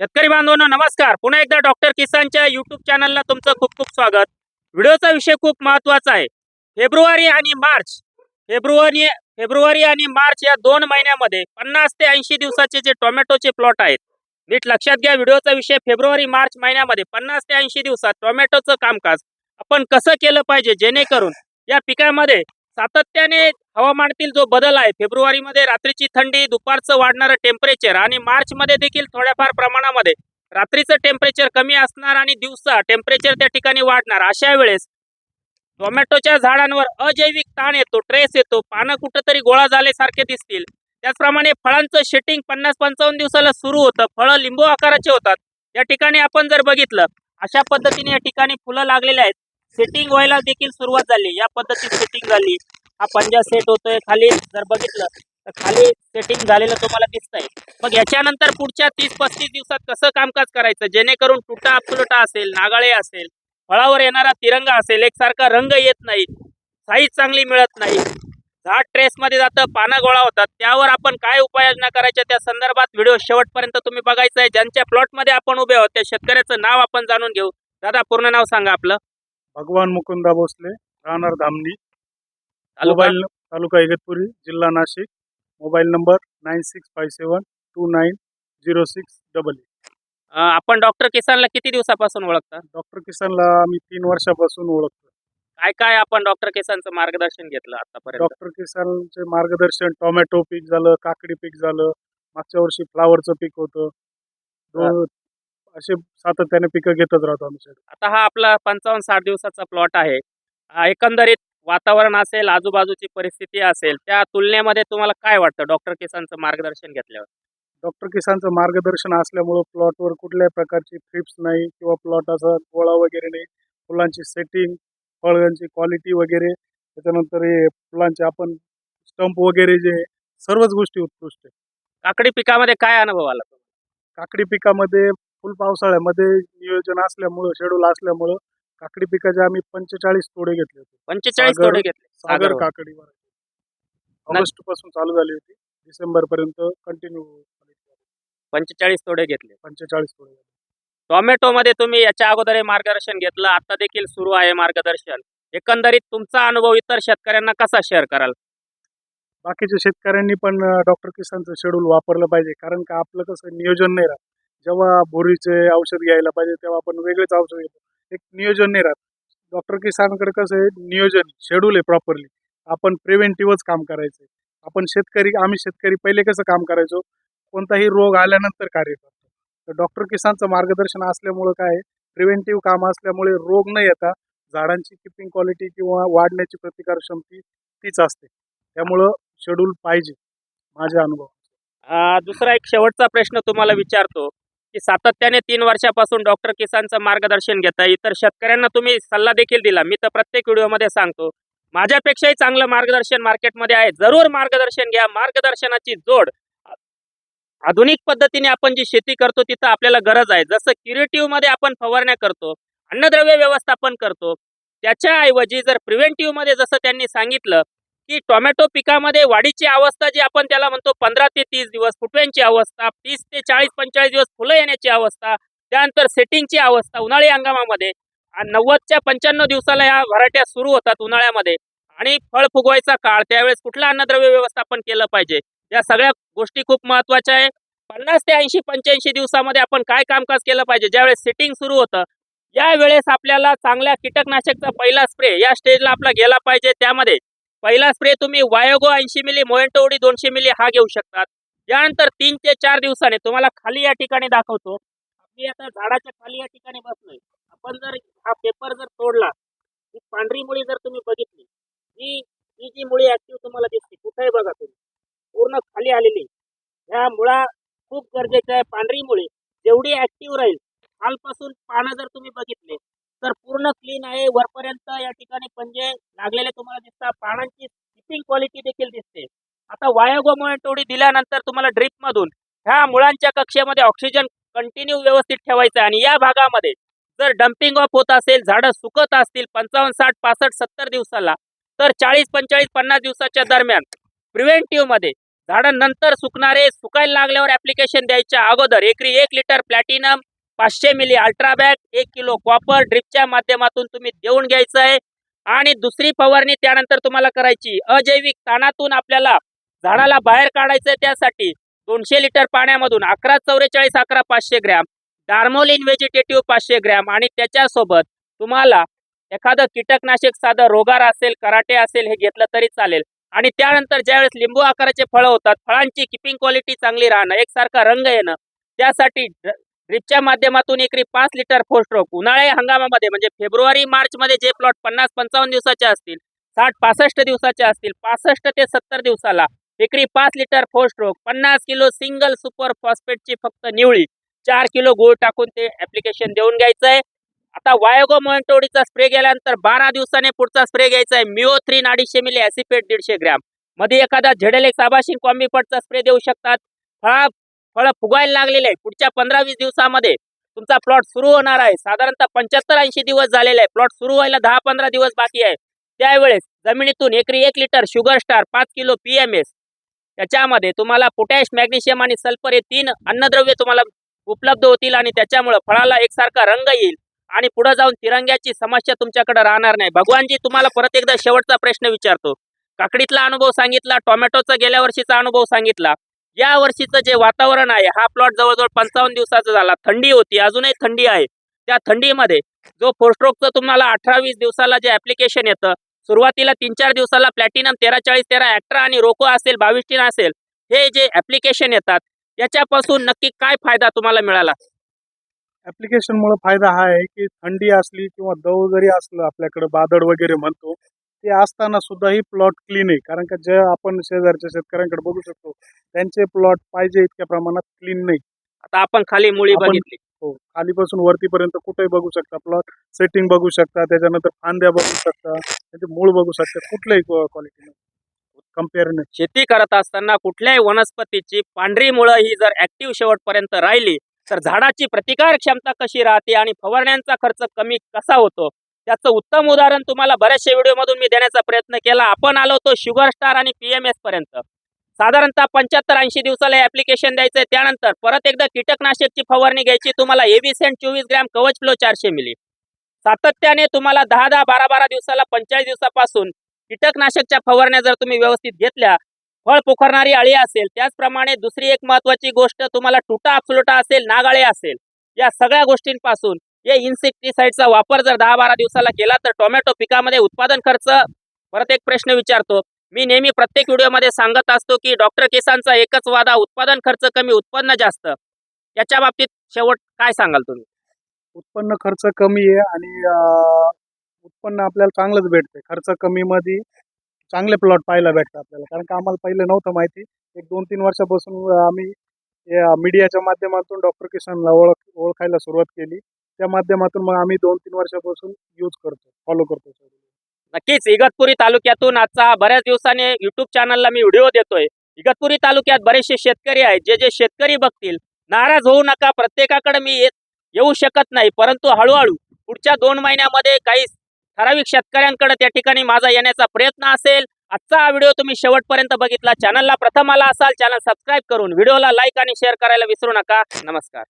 शेतकरी बांधवांनो नमस्कार. पुन्हा एकदा डॉक्टर किसानच्या युट्यूब चॅनलला तुमचं खूप खूप स्वागत. व्हिडिओचा विषय खूप महत्त्वाचा आहे. फेब्रुवारी आणि मार्च फेब्रुवारी फेब्रुवारी आणि मार्च या दोन महिन्यामध्ये पन्नास ते ऐंशी दिवसाचे जे टोमॅटोचे प्लॉट आहेत नीट लक्षात घ्या व्हिडिओचा विषय. फेब्रुवारी मार्च महिन्यामध्ये पन्नास ते ऐंशी दिवसात टोमॅटोचं कामकाज आपण कसं केलं पाहिजे जेणेकरून या पिकामध्ये सातत्याने हवामानातील जो बदल आहे फेब्रुवारीमध्ये रात्रीची थंडी दुपारचं वाढणारं टेम्परेचर आणि मार्चमध्ये देखील थोड्याफार प्रमाणामध्ये रात्रीचं टेम्परेचर कमी असणार आणि दिवसा टेम्परेचर त्या ठिकाणी वाढणार. अशा वेळेस टोमॅटोच्या झाडांवर अजैविक ताण येतो ट्रेस येतो पानं कुठंतरी गोळा झाल्यासारखे दिसतील. त्याचप्रमाणे फळांचं शेटिंग पन्नास पंचावन्न दिवसाला सुरू होतं. फळं लिंबू आकाराचे होतात. या ठिकाणी आपण जर बघितलं अशा पद्धतीने या ठिकाणी फुलं लागलेली आहेत. सेटिंग व्हायला देखील सुरुवात झाली. या पद्धतीत सेटिंग झाली. हा पंजा सेट होतोय खाली. जर बघितलं तर खाली सेटिंग झालेलं तुम्हाला दिसतंय. मग याच्यानंतर पुढच्या तीस पस्तीस दिवसात कसं कामकाज करायचं? जेणेकरून तुटा फुलटा असेल नागाळे असेल फळावर येणारा तिरंगा असेल एकसारखा रंग येत नाही साईज चांगली मिळत नाही. झाड ट्रेसमध्ये जातं पानं गोळा होतात. त्यावर आपण काय उपाययोजना करायच्या? त्या संदर्भात व्हिडिओ शेवटपर्यंत तुम्ही बघायचा आहे. ज्यांच्या प्लॉटमध्ये आपण उभे आहोत त्या शेतकऱ्याचं नाव आपण जाणून घेऊ. दादा पूर्ण नाव सांगा आपलं. भगवान मुकुंदा भोसले राहणार धामणी. तालुका? मोबाईल तालुका इगतपुरी जिल्हा Nashik. Mobile number nine six five seven two nine zero six double um, आपण डॉक्टर किसानला किती दिवसापासून ओळखता? डॉक्टर किसनला आम्ही तीन वर्षापासून ओळखतो. काय काय आपण डॉक्टर किसानचं मार्गदर्शन घेतलं आतापर्यंत? डॉक्टर किसानचे मार्गदर्शन टोमॅटो पीक झालं काकडी पीक झालं मागच्या वर्षी फ्लावरचं पीक होतं. दोन असे सातत्याने पिकं घेतच राहतो आमच्या आता हा आपला पंचावन्न साठ दिवसाचा प्लॉट आहे. अं, एकंदरीत वातावरण असेल आजूबाजूची परिस्थिती असेल त्या तुलनेमध्ये तुम्हाला काय वाटतं डॉक्टर किसानचं मार्गदर्शन घेतल्यावर? डॉक्टर किसानचं मार्गदर्शन असल्यामुळं प्लॉटवर कुठल्याही प्रकारची थ्रिप्स नाही किंवा प्लॉट असा गोळा वगैरे नाही. फुलांची सेटिंग फळांची क्वालिटी वगैरे त्याच्यानंतर हे फुलांचे आपण स्टंप वगैरे जे आहे, सर्वच गोष्टी उत्कृष्ट आहे. काकडी पिकामध्ये काय अनुभव आला? काकडी पिकामध्ये फुल पावसाळ्यामध्ये नियोजन असल्यामुळं शेड्यूल असल्यामुळं काकडी पिकाचे आम्ही पंचेचाळीस तोडे घेतले होते. पंचेचाळीस सागर- तोडे घेतले. सागर सागरवर. काकडी ऑगस्टपासून चालू झाली होती. डिसेंबर पर्यंत कंटिन्यू पंचेचाळीस तोडे घेतले. पंचेचाळीस तोडे झाले. टोमॅटो मध्ये तुम्ही याच्या अगोदर हे मार्गदर्शन घेतलं. आता देखील सुरू आहे मार्गदर्शन. एकंदरीत तुमचा अनुभव इतर शेतकऱ्यांना कसा शेअर कराल? बाकीच्या शेतकऱ्यांनी पण डॉक्टर किसानचं शेड्यूल वापरलं पाहिजे. कारण का आपलं कसं नियोजन नाही राहत. जेव्हा बोरीचे औषध घ्यायला पाहिजे तेव्हा आपण वेगळेच औषध घेतो. एक नियोजन नाही राहत. डॉक्टर किसानकडे कसं आहे नियोजन शेड्यूल आहे प्रॉपरली आपण प्रिव्हेंटिव्हच काम करायचं आपण शेतकरी आम्ही शेतकरी पहिले कसं काम करायचो? कोणताही रोग आल्यानंतर कार्य करतो. तर डॉक्टर किसानचं मार्गदर्शन असल्यामुळं काय प्रिव्हेंटिव्ह काम असल्यामुळे रोग न येता झाडांची किपिंग क्वालिटी किंवा वाढण्याची प्रतिकार क्षमती तीच असते. त्यामुळं शेड्यूल पाहिजे. माझा अनुभव दुसरा एक शेवटचा प्रश्न तुम्हाला विचारतो. की सातत्याने तीन वर्षापासून डॉक्टर किसानचं मार्गदर्शन घेता इतर शेतकऱ्यांना तुम्ही सल्ला देखील दिला. मी तर प्रत्येक व्हिडिओमध्ये सांगतो माझ्यापेक्षाही चांगलं मार्गदर्शन मार्केटमध्ये आहे. जरूर मार्गदर्शन घ्या. मार्गदर्शनाची जोड आधुनिक पद्धतीने आपण जी शेती करतो तिथं आपल्याला गरज आहे. जसं क्युरेटिव्हमध्ये आपण फवारण्या करतो अन्नद्रव्य व्यवस्थापन करतो त्याच्याऐवजी जर प्रिव्हेंटिव्हमध्ये जसं त्यांनी सांगितलं की टोमॅटो पिकामध्ये वाढीची अवस्था जी आपण त्याला म्हणतो पंधरा ते तीस दिवस फुटव्यांची अवस्था तीस ते चाळीस पंचेचाळीस दिवस फुलं येण्याची अवस्था त्यानंतर सेटिंगची अवस्था उन्हाळी हंगामामध्ये आणि नव्वदच्या पंच्याण्णव दिवसाला या व्हरायट्या सुरू होतात उन्हाळ्यामध्ये आणि फळ फुगवायचा काळ त्यावेळेस कुठलं अन्नद्रव्य व्यवस्थापन केलं पाहिजे? या सगळ्या गोष्टी खूप महत्त्वाच्या आहे. पन्नास ते ऐंशी पंच्याऐंशी दिवसामध्ये आपण काय कामकाज केलं पाहिजे? ज्यावेळेस सेटिंग सुरू होतं या वेळेस आपल्याला चांगल्या कीटकनाशकचा पहिला स्प्रे या स्टेजला आपला गेला पाहिजे. त्यामध्ये पहिला स्प्रे तुम्ही वायोगो ऐंशी मिली मोएंटोडी दोनशे मिली हा घेऊ शकतात. यानंतर तीन ते चार दिवसाने तुम्हाला खाली या ठिकाणी दाखवतो. आपली आता झाडाच्या खाली या ठिकाणी बसलोय. आपण जर हा पेपर जर तोडला ही पांढरी मुळी जर तुम्ही बघितली ही ही जी मुळी ऍक्टिव्ह तुम्हाला दिसते कुठेही बघा तुम्ही. पूर्ण खाली आलेली. ह्या मुळा खूप गरजेच्या आहे. पांढरी मुळी जेवढी ऍक्टिव्ह राहील कालपासून पानं जर तुम्ही बघितले तर पूर्ण क्लीन आहे. वरपर्यंत या ठिकाणी पंजे लागलेले तुम्हाला दिसतात. पानांची स्किपिंग क्वालिटी देखील दिसते. आता वायोगोमुळे टोडी दिल्यानंतर तुम्हाला ड्रिप मधून ह्या मुळांच्या कक्षेमध्ये ऑक्सिजन कंटिन्यू व्यवस्थित ठेवायचा आहे. आणि या भागामध्ये जर डम्पिंग ऑफ होत असेल झाडं सुकत असतील पंचावन्न साठ पासष्ट सत्तर दिवसाला तर चाळीस पंचेचाळीस पन्नास दिवसाच्या दरम्यान प्रिव्हेंटिव्हमध्ये झाडं नंतर सुकणारे सुकायला लागल्यावर ऍप्लिकेशन द्यायच्या अगोदर एकरी एक लिटर प्लॅटिनम पाचशे मिली अल्ट्राबॅग एक किलो कॉपर ड्रिपच्या माध्यमातून तुम्ही देऊन घ्यायचं आहे. आणि दुसरी फवारणी त्यानंतर तुम्हाला करायची. अजैविक ताणातून आपल्याला झाडाला बाहेर काढायचं त्यासाठी दोनशे लिटर पाण्यामधून अकरा चौवेचाळीस अकरा पाचशे ग्रॅम डार्मोलिन व्हेजिटेटिव्ह पाचशे ग्रॅम आणि त्याच्यासोबत तुम्हाला एखादं कीटकनाशक साधं रोगार असेल कराटे असेल हे घेतलं तरी चालेल. आणि त्यानंतर ज्यावेळेस लिंबू आकाराचे फळं होतात फळांची किपिंग क्वालिटी चांगली राहणं एकसारखा रंग येणं त्यासाठी ड्रिपच्या माध्यमातून एकरी पाच लिटर फोर स्ट्रोक. हंगामामध्ये म्हणजे फेब्रुवारी मार्च मध्ये जे प्लॉट पन्नास पंचावन्न दिवसाचे असतील साठ पासष्ट दिवसाचे असतील पासष्ट ते सत्तर दिवसाला एकरी पाच लिटर फोर स्ट्रोक पन्नास किलो सिंगल सुपर फॉस्फेटची फक्त निवळी चार किलो गुळ टाकून ते ऍप्लिकेशन देऊन घ्यायचं आहे आता वायोगो मोएंटोडीचा स्प्रे गेल्यानंतर बारा दिवसाने पुढचा स्प्रे घ्यायचा आहे मिओ थ्रीन अडीचशे मिली ऍसिपेट दीडशे ग्रॅम. मध्ये एखादा झेडेलेक साबाशिन कॉम्बिपटचा स्प्रे देऊ शकतात. फळा फळं फुगायला लागलेले आहे पुढच्या पंधरा वीस दिवसामध्ये तुमचा प्लॉट सुरू होणार आहे. साधारणतः पंच्याहत्तर ऐंशी दिवस झालेला आहे प्लॉट सुरू व्हायला दहा पंधरा दिवस बाकी आहे. त्यावेळेस जमिनीतून एकरी एक लिटर शुगर स्टार पाच किलो पी एम एस त्याच्यामध्ये तुम्हाला पोटॅश मॅग्नेशियम आणि सल्फर हे तीन अन्नद्रव्य तुम्हाला उपलब्ध होतील आणि त्याच्यामुळं फळाला एकसारखा रंग येईल आणि पुढे जाऊन तिरंग्याची समस्या तुमच्याकडे राहणार नाही. भगवानजी तुम्हाला परत एकदा शेवटचा प्रश्न विचारतो. काकडीतला अनुभव सांगितला टोमॅटोचा गेल्या वर्षीचा अनुभव सांगितला. या वर्षीचं जे वातावरण आहे हा प्लॉट जवळजवळ पंचावन्न दिवसाचा झाला. थंडी होती अजूनही थंडी आहे. त्या थंडीमध्ये जो फोरस्ट्रोकचं तुम्हाला अठरा वीस दिवसाला जे ऍप्लिकेशन येतं सुरुवातीला तीन चार दिवसाला प्लॅटिनम तेरा चाळीस तेरा ॲक्ट्रा आणि रोको असेल बावीस टीन असेल हे जे ऍप्लिकेशन येतात याच्यापासून नक्की काय फायदा तुम्हाला मिळाला? ऍप्लिकेशनमुळे फायदा हा आहे की थंडी असली किंवा दव जरी असलं आपल्याकडे बादड वगैरे म्हणतो ते असताना सुद्धा ही प्लॉट क्लीन आहे. कारण का जे आपण शेजारच्या शेतकऱ्यांकडे बघू शकतो त्यांचे प्लॉट पाहिजे इतक्या प्रमाणात क्लीन नाही. आता आपण खाली मुळी आपण- बघितली. हो खालीपासून वरतीपर्यंत कुठेही बघू शकता प्लॉट सेटिंग बघू शकता त्याच्यानंतर फांद्या बघू शकता त्याचे मूळ बघू शकता कुठल्याही क्वालिटी कंपेअर नाही. शेती करत असताना कुठल्याही वनस्पतीची पांढरी मुळं ही जर ऍक्टिव्ह शेवटपर्यंत राहिली तर झाडाची प्रतिकार क्षमता कशी राहते आणि फवारण्यांचा खर्च कमी कसा होतो? त्याचं उत्तम उदाहरण तुम्हाला बऱ्याचशा व्हिडिओमधून मी देण्याचा प्रयत्न केला. आपण आलो होतो शुगर स्टार आणि पी एम एस पर्यंत. साधारणतः पंच्याहत्तर ऐंशी दिवसाला ऍप्लिकेशन द्यायचं त्यानंतर परत एकदा कीटकनाशकची फवारणी घ्यायची. तुम्हाला एवीस अँड चोवीस ग्रॅम कवच फ्लो चारशे मिली. सातत्याने तुम्हाला दहा दहा बारा बारा दिवसाला पंचेचाळीस दिवसापासून कीटकनाशकच्या फवारण्या जर तुम्ही व्यवस्थित घेतल्या फळ पोखरणारी अळी असेल त्याचप्रमाणे दुसरी एक महत्वाची गोष्ट तुम्हाला टुटा अप्सुलटा असेल नागाळे असेल या सगळ्या गोष्टींपासून या इन्सेक्टिसाइडचा वापर जर दहा बारा दिवसाला केला तर टोमॅटो पिकामध्ये उत्पादन खर्च परत एक प्रश्न विचारतो. मी नेहमी प्रत्येक व्हिडिओमध्ये सांगत असतो की डॉक्टर केसांचा एकच वादा उत्पादन खर्च कमी उत्पन्न जास्त. याच्या बाबतीत शेवट काय सांगाल तुम्ही? उत्पन्न खर्च कमी आहे आणि उत्पन्न आपल्याला चांगलंच भेटते खर्च कमी मध्ये चांगले प्लॉट पाहायला भेटतात आपल्याला. कारण का आम्हाला पहिलं नव्हतं माहिती. एक दोन तीन वर्षापासून आम्ही मीडियाच्या माध्यमातून डॉक्टर किसानला ओळख ओळखायला सुरुवात केली. त्या माध्यमातून मग आम्ही दोन तीन वर्षापासून यूज करतो फॉलो करतो नक्कीच इगतपुरी तालुक्यातून आजचा बऱ्याच दिवसाने युट्यूब चॅनलला मी व्हिडिओ देतोय. इगतपुरी तालुक्यात बरेचसे शेतकरी आहेत जे जे शेतकरी बघतील नाराज होऊ नका प्रत्येकाकडे मी येत येऊ शकत नाही परंतु हळूहळू पुढच्या दोन महिन्यामध्ये काही ठराविक शेतकऱ्यांकडे त्या ठिकाणी माझा येण्याचा प्रयत्न असेल. आजचा हा व्हिडिओ तुम्ही शेवटपर्यंत बघितला चॅनलला प्रथम आला असाल चॅनल सबस्क्राईब करून व्हिडिओला लाईक आणि शेअर करायला विसरू नका. नमस्कार.